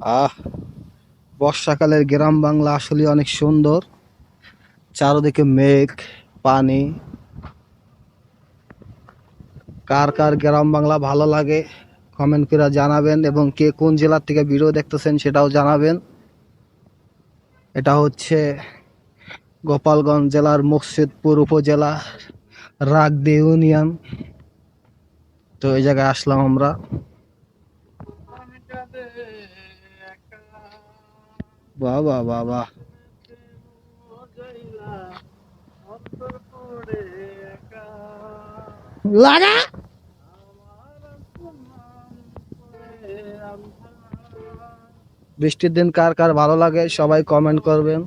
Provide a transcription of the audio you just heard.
আহ, বর্ষাকালের গ্রাম বাংলা আসলে অনেক সুন্দর। চারদিকে মেঘ, পানি। কার কার গ্রাম বাংলা ভালো লাগে কমেন্ট করে জানাবেন এবং কে কোন জেলার থেকে ভিডিও দেখতেছেন সেটাও জানাবেন। এটা হচ্ছে গোপালগঞ্জ জেলার মুর্শিদপুর উপজেলা, রাগদি ইউনিয়ন। তো এই জায়গায় আসলাম আমরা। বাহ বাহ বাহ বাহ। লাগা? বৃষ্টির দিন কার কার ভালো লাগে সবাই কমেন্ট করবেন।